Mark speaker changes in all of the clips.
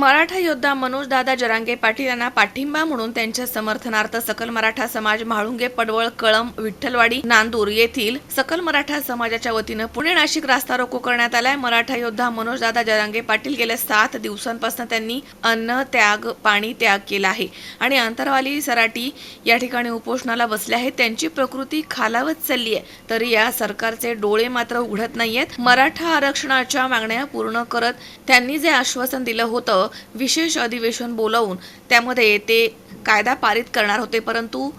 Speaker 1: मराठा योद्धा मनोज दादा जरांगे पाटील यांना पाठिंबा म्हणून त्यांच्या समर्थनार्थ सकल मराठा समाज म्हाळुंगे पडवळ कळम विठ्ठलवाडी नांदूर येथील सकल मराठा समाजाच्या वतीनं पुणे नाशिक रास्ता रोको करण्यात आलाय. मराठा योद्धा मनोज दादा जरांगे पाटील गेल्या सात दिवसांपासून त्यांनी अन्न त्याग पाणी त्याग केला आहे आणि अंतरवाली सराटी या ठिकाणी उपोषणाला बसले आहेत. त्यांची प्रकृती खालावत चालली आहे तरी या सरकारचे डोळे मात्र उघडत नाहीयेत. मराठा आरक्षणाच्या मागण्या पूर्ण करत त्यांनी जे आश्वासन दिलं होतं विशेष अधिवेशन बोलावून त्यामध्ये ते कायदा पारित करणार होते परंतु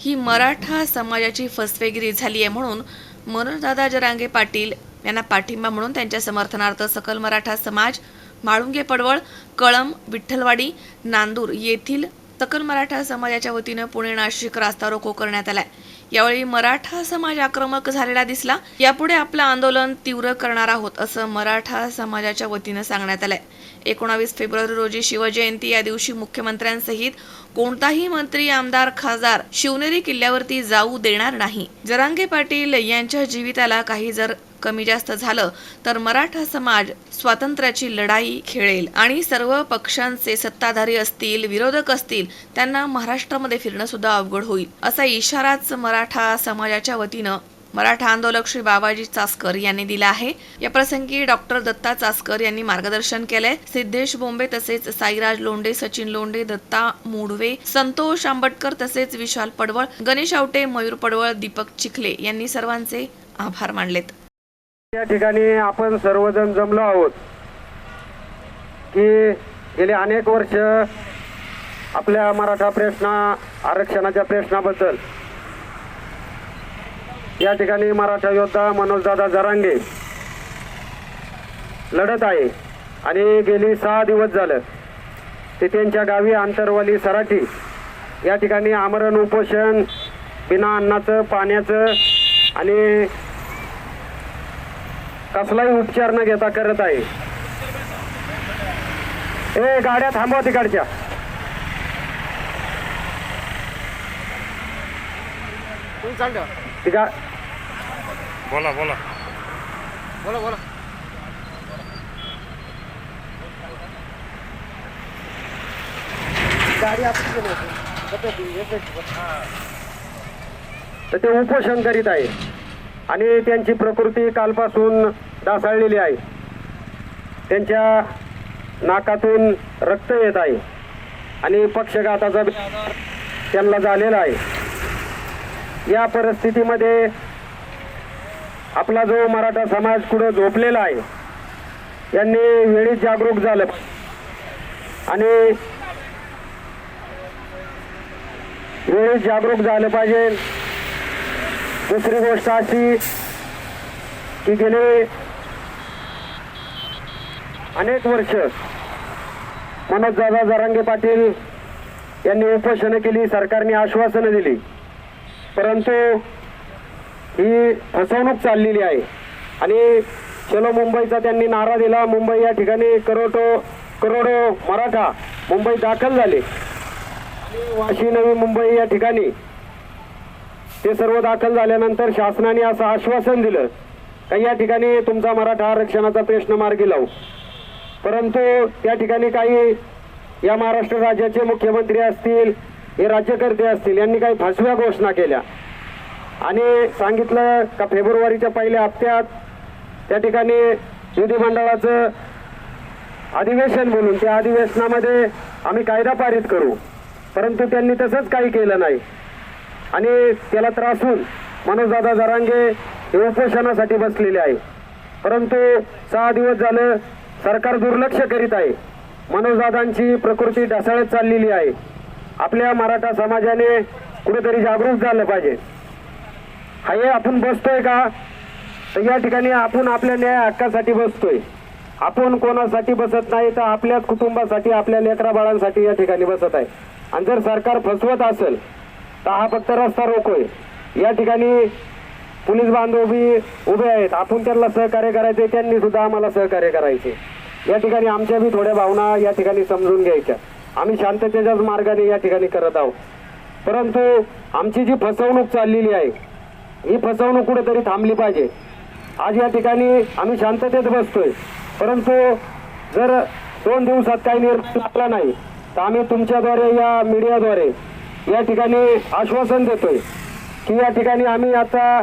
Speaker 1: ही मराठा समाजाची फसवेगिरी झाली आहे म्हणून मनोजदादा जरांगे पाटील यांना पाठिंबा म्हणून त्यांच्या समर्थनार्थ सकल मराठा समाज म्हाळुंगे पडवळ कळम विठ्ठलवाडी नांदूर येथील सकल मराठा समाजाच्या वतीनं पुणे नाशिक रास्ता रोको करण्यात आलाय. यावेळी मराठा समाज आक्रमक झालेला दिसला. यापुढे आपलं आंदोलन तीव्र करणार आहोत असं मराठा समाजाच्या वतीनं सांगण्यात आलंय. एकोणावीस फेब्रुवारी रोजी शिवजयंती या दिवशी मुख्यमंत्र्यांसहित कोणताही मंत्री आमदार खासदार शिवनेरी किल्ल्यावरती जाऊ देणार नाही. जरांगे पाटील यांच्या जीविताला काही जर कमी जास्त झालं तर मराठा समाज स्वातंत्र्याची लढाई खेळेल. आणि सर्व पक्षांचे सत्ताधारी असतील विरोधक असतील त्यांना महाराष्ट्रामध्ये फिरणं सुद्धा अवघड होईल असा इशाराच मराठा समाजाच्या वतीनं मराठा आंदोलक श्री बाबाजी चासकर यांनी दिला आहे. या प्रसंगी डॉक्टर दत्ता चासकर यांनी मार्गदर्शन केलंय. सिद्धेश बोंबे तसेच साईराज लोंडे सचिन लोंडे दत्ता मुढवे संतोष आंबटकर तसेच विशाल पडवळ गणेश आवटे मयूर पडवळ दीपक चिखले यांनी सर्वांचे आभार मानलेत.
Speaker 2: या ठिकाणी आपण सर्वजण जमलो आहोत की गेले अनेक वर्ष आपल्या मराठा प्रश्न आरक्षणाच्या प्रश्नाबद्दल. या ठिकाणी मराठा योद्धा मनोजदादा जरांगे लढत आहे आणि गेली सहा दिवस झालं. ते त्यांच्या गावी आंतरवाली सराठी या ठिकाणी आमरण उपोषण बिना अन्नाचं पाण्याचं आणि कसलाही उपचार न घेता करत आहे. ए गाड्या थांबवा तिकडच्या. ती गा
Speaker 3: बोला बोला.
Speaker 2: बोला बोला. तर ते उपोषण करीत आहे. आणि त्यांची प्रकृती कालपासून ढासळलेली आहे. त्यांच्या नाकातून रक्त येत आहे. आणि पक्षघाताचा त्यांना झालेला आहे. या परिस्थितीमध्ये आपला जो मराठा समाज कुठं झोपलेला आहे यांनी वेळीच जागरूक झालं आणि वेळीच जागरूक झालं पाहिजे. दुसरी गोष्ट अशी की गेले अनेक वर्ष मनोजदादा जरांगे पाटील यांनी उपोषणं केली सरकारने आश्वासनं दिली. परंतु ही फसवणूक चाललेली आहे. आणि चलो मुंबईचा त्यांनी नारा दिला. मुंबई या ठिकाणी करोडो करोडो मराठा मुंबई दाखल झाले. आणि वाशी नवी मुंबई या ठिकाणी ते सर्व दाखल झाल्यानंतर शासनाने असं आश्वासन दिलं का या ठिकाणी तुमचा मराठा आरक्षणाचा प्रश्न मार्गी लावू. परंतु त्या ठिकाणी काही या महाराष्ट्र राज्याचे मुख्यमंत्री असतील हे राज्यकर्ते असतील यांनी काही फसव्या घोषणा केल्या. आणि सांगितलं का फेब्रुवारीच्या पहिल्या हप्त्यात त्या ठिकाणी विधिमंडळाचं अधिवेशन बोलून त्या अधिवेशनामध्ये आम्ही कायदा पारित करू. परंतु त्यांनी तसंच काही केलं नाही. आणि त्याला त्रासून मनोजदादा जरांगे हे उपोषणासाठी बसलेले आहे. परंतु सहा दिवस झालं सरकार दुर्लक्ष करीत आहे. मनोजदादांची प्रकृती ढासळत चाललेली आहे. आपल्या मराठा समाजाने कुठेतरी जागरूक झालं पाहिजे. हा हे आपण बसतोय का? तर या ठिकाणी आपण आपल्या न्याय हक्कासाठी बसतोय. आपण कोणासाठी बसत नाही तर आपल्याच कुटुंबासाठी आपल्या लेकरा बाळांसाठी या ठिकाणी बसत आहे. आणि जर सरकार फसवत असेल तर हा फक्त रस्ता रोकोय या ठिकाणी पोलीस बांधवबी उभे आहेत. आपण त्यांना सहकार्य करायचे त्यांनी सुद्धा आम्हाला सहकार्य करायचे या ठिकाणी आमच्या बी थोड्या भावना या ठिकाणी समजून घ्यायच्या. आम्ही शांततेच्याच मार्गाने या ठिकाणी करत आहोत. परंतु आमची जी फसवणूक चाललेली आहे ही फसवणूक कुठेतरी थांबली पाहिजे. आज या ठिकाणी आम्ही शांततेत बसतोय. परंतु जर दोन दिवसात काही निर्णय लागला नाही तर आम्ही तुमच्याद्वारे या मीडियाद्वारे या ठिकाणी आश्वासन देतोय की या ठिकाणी आम्ही आता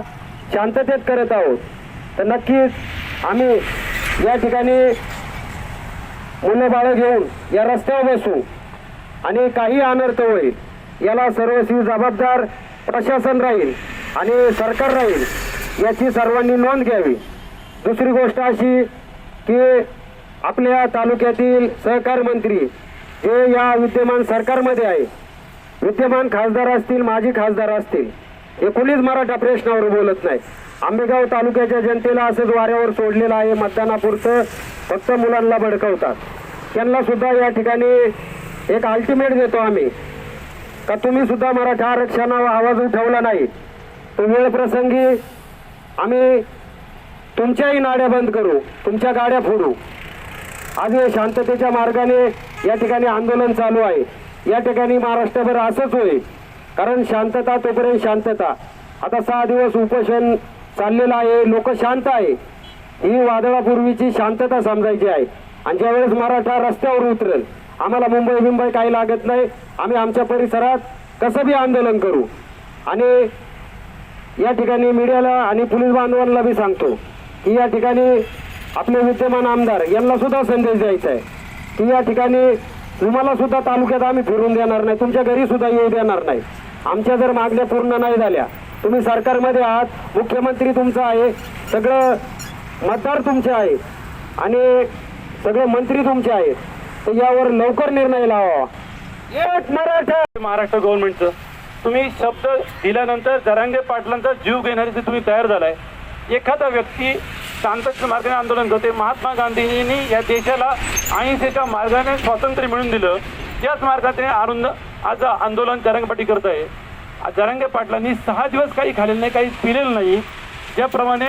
Speaker 2: शांततेत करत आहोत. तर नक्कीच आम्ही या ठिकाणी मुलं बाळं घेऊन या रस्त्यावर बसू आणि काही अनर्थ होईल. याला सर्वस्वी जबाबदार प्रशासन राहील आणि सरकार राहील याची सर्वांनी नोंद घ्यावी. दुसरी गोष्ट अशी की आपल्या तालुक्यातील सहकार मंत्री हे या विद्यमान सरकारमध्ये आहे विद्यमान खासदार असतील माजी खासदार असतील हे कोणीच मराठा प्रश्नावर बोलत नाही आंबेगाव तालुक्याच्या जनतेला असंच वाऱ्यावर सोडलेलं आहे मतदानापुरतं फक्त मुलांना भडकवतात. त्यांना सुद्धा या ठिकाणी एक अल्टिमेट देतो आम्ही. का तुम्ही सुद्धा मराठा आरक्षणावर आवाज उठवला नाही. तो वेळ प्रसंगी आम्ही तुमच्याही नाड्या बंद करू तुमच्या गाड्या फोडू. आज शांततेच्या मार्गाने या ठिकाणी आंदोलन चालू आहे. या ठिकाणी महाराष्ट्रभर असंच होईल कारण शांतता तोपर्यंत शांतता. आता सहा दिवस उपोषण चाललेलं आहे लोक शांत आहे. ही वादळापूर्वीची शांतता समजायची आहे. आणि ज्यावेळेस मराठा रस्त्यावर उतरेल आम्हाला मुंबई मुंबई काही लागत नाही. आम्ही आमच्या परिसरात कसं बी आंदोलन करू. आणि या ठिकाणी मीडियाला आणि पोलीस बांधवांना बी सांगतो की या ठिकाणी आपले विद्यमान आमदार यांना सुद्धा संदेश द्यायचा आहे. की या ठिकाणी तुम्हाला सुद्धा तालुक्यात आम्ही फिरून देणार नाही. तुमच्या घरी सुद्धा येऊ देणार नाही. आमच्या जर मागण्या पूर्ण नाही झाल्या तुम्ही सरकारमध्ये आहात मुख्यमंत्री तुमचा आहे सगळं मतदार तुमचे आहे आणि सगळे मंत्री तुमचे आहेत तर यावर लवकर निर्णय लावा एक मराठा!
Speaker 4: महाराष्ट्र गव्हर्नमेंटचं तुम्ही शब्द दिल्यानंतर जरांगे पाटलांचा जीव घेण्यासाठी तुम्ही तयार झालाय. एखादा व्यक्ती शांततेच्या मार्गाने आंदोलन करते. महात्मा गांधींनी या देशाला अहिंसेच्या मार्गाने स्वातंत्र्य मिळून दिलं. त्याच मार्गाने आरुंद आज आंदोलन जरंगपाटी करत आहे. जरांगे पाटलांनी सहा दिवस काही खाल्लेलं नाही काही पिलेलं नाही. ज्याप्रमाणे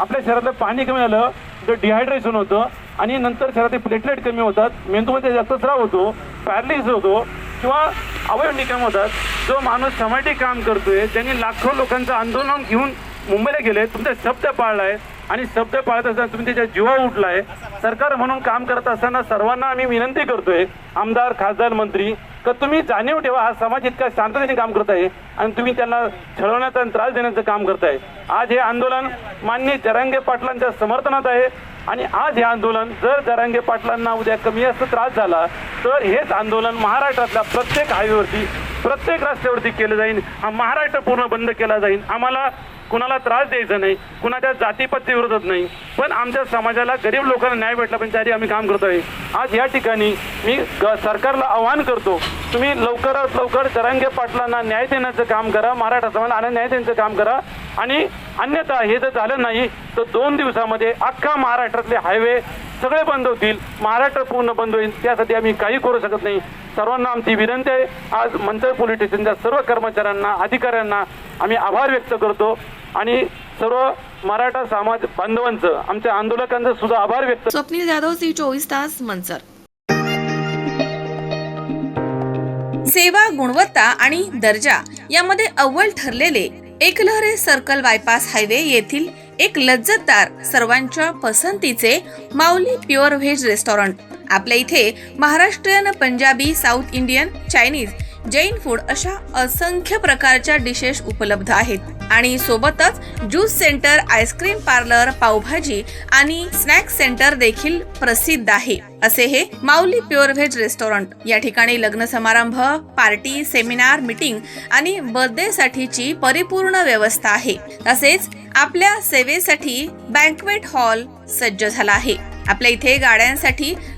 Speaker 4: आपल्या शहरातलं पाणी कमी झालं तर डिहायड्रेशन होतं आणि नंतर शहरातील प्लेटलेट कमी होतात. मेंदूमध्ये जास्त स्राव होतो पॅरलिस होतो किंवा अवयव निकम होतात. जो माणूस समाटी काम करतोय त्यांनी लाखो लोकांचं आंदोलन घेऊन मुंबईला गेले तुमचा शब्द पाळलाय. आणि शब्द पाळत असताना तुम्ही त्याच्या जीवा उठलाय. सरकार म्हणून काम करत असताना सर्वांना आम्ही विनंती करतोय आमदार खासदार मंत्री का तुम्ही जाणीव ठेवा हा समाज इतका शांततेने काम करत आहे आणि तुम्ही त्यांना छळवण्याचा आणि त्रास देण्याचं काम करताय. आज हे आंदोलन मान्य जरांगे पाटलांच्या समर्थनात आहे आणि आज हे आंदोलन जर जरांगे पाटलांना उद्या कमी जास्त त्रास झाला तर हेच आंदोलन महाराष्ट्रातल्या प्रत्येक हायवेवरती प्रत्येक रस्त्यावरती केलं जाईल. हा महाराष्ट्र पूर्ण बंद केला जाईल. आम्हाला कुणाला त्रास द्यायचा नाही कुणाच्या जातीपत्ती विरोधात नाही. पण आमच्या समाजाला गरीब लोकांना न्याय भेटला पण त्यासाठी आम्ही काम करतोय आज या ठिकाणी मी सरकारला आवाहन करतो तुम्ही लवकरात लवकर जरांगे पाटलांना न्याय देण्याचं काम करा मराठा समाजाला न्याय देण्याचं काम करा आणि अन्यथा हे जर झालं नाही तर दोन दिवसामध्ये अख्खा महाराष्ट्रातले हायवे सगळे बंद होतील. महाराष्ट्र पूर्ण बंद होईल. त्यासाठी आम्ही काही करू शकत नाही. सर्वांना आमची विनंती आहे. आज मंचर पोलीस स्टेशनच्या सर्व कर्मचाऱ्यांना अधिकाऱ्यांना आम्ही आभार व्यक्त करतो. आणि सर्व मराठा समाज बांधवांचं आमच्या आंदोलकांचं सुद्धा आभार व्यक्त
Speaker 1: स्वप्नील जाधव सी चोवीस तास मंचर सेवा गुणवत्ता आणि दर्जा यामध्ये अव्वल ठरलेले एकलहरे सर्कल बायपास हायवे येथील एक लज्जतदार सर्वांच्या पसंतीचे माऊली प्युअर व्हेज रेस्टॉरंट. आपल्या इथे Maharashtrian Punjabi south Indian Chinese Jain food अशा असंख्य प्रकारच्या डिशेस उपलब्ध आहेत. आणि सोबतच juice centre ice cream parlour pav bhaji आणि स्नॅक्स सेंटर देखील प्रसिद्ध आहे. असे हे माऊली प्युअर व्हेज रेस्टॉरंट या ठिकाणी लग्न समारंभ पार्टी सेमिनार मीटिंग आणि बर्थडे साठीची परिपूर्ण व्यवस्था आहे. तसेच आपल्या सेवेसाठी बँकवेट हॉल सज्ज झाला आहे. आपल्या इथे गाड्यांसाठी